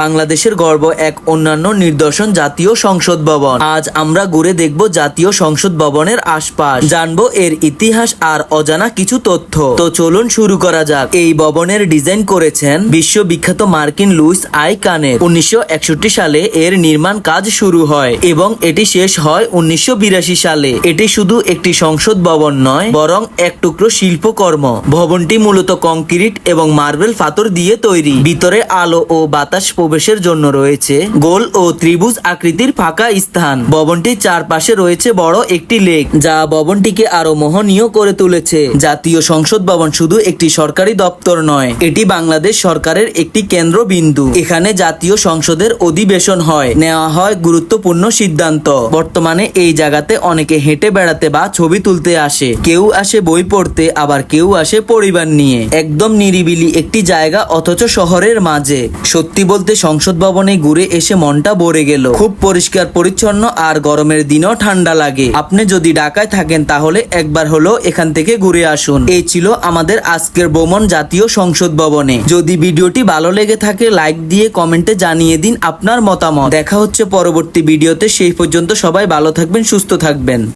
বাংলাদেশের গর্ব এক অন্যান্য নিদর্শন জাতীয় সংসদ ভবন। আজ আমরা ঘুরে দেখব জাতীয় সংসদ ভবনের আশপাশ। জানব এর ইতিহাস আর অজানা কিছু তথ্য। তো চলুন শুরু করা যাক। এই ভবনের ডিজাইন করেছেন বিশ্ববিখ্যাত মার্কিন লুইস আই কানের। উনিশশো সালে এর নির্মাণ কাজ শুরু হয় এবং এটি শেষ হয় উনিশশো বিরাশি সালে। এটি শুধু একটি সংসদ ভবন নয়, বরং এক টুকরো শিল্পকর্ম। ভবনটি মূলত কংক্রিট এবং মার্বেল ফাতর দিয়ে তৈরি। ভিতরে আলো ও বাতাস প্রবেশের জন্য রয়েছে। গোল ও ত্রিভুজ আকৃতির ফাঁকা স্থান। ভবনটির চারপাশে রয়েছে বড় একটি লেক, যা ভবনটিকে আরও মোহনীয় করে তুলেছে। জাতীয় সংসদ ভবন শুধু একটি সরকারি দপ্তর নয়, এটি বাংলাদেশ সরকারের একটি কেন্দ্রবিন্দু। এখানে জাতীয় সংসদের অধিবেশন হয়, নেওয়া হয় গুরুত্বপূর্ণ সিদ্ধান্ত। বর্তমানে এই জায়গাতে অনেকে হেঁটে বেড়াতে বা ছবি তুলতে আসে। কেউ আসে বই পড়তে, আবার কেউ আসে পরিবার নিয়ে। একদম নিরিবিলি একটি জায়গা, অথচ শহরের মাঝে। সত্যি বলতে সংসদ ভবনে ঘুরে এসে মনটা ভরে গেল। খুব পরিষ্কার, পরিচ্ছন্ন আর গরমের দিনও ঠান্ডা লাগে। আপনি যদি ঢাকায় থাকেন তাহলে একবার হলো এখান থেকে ঘুরে আসুন। এই ছিল আমাদের আজকের ভ্রমণ জাতীয় সংসদ ভবনে। যদি ভিডিওটি ভালো লেগে থাকে, লাইক দিয়ে কমেন্টে জানিয়ে দিন আপনার মতামত। দেখা হচ্ছে পরবর্তী ভিডিওতে। সেই পর্যন্ত সবাই ভালো থাকবেন, সুস্থ থাকবেন।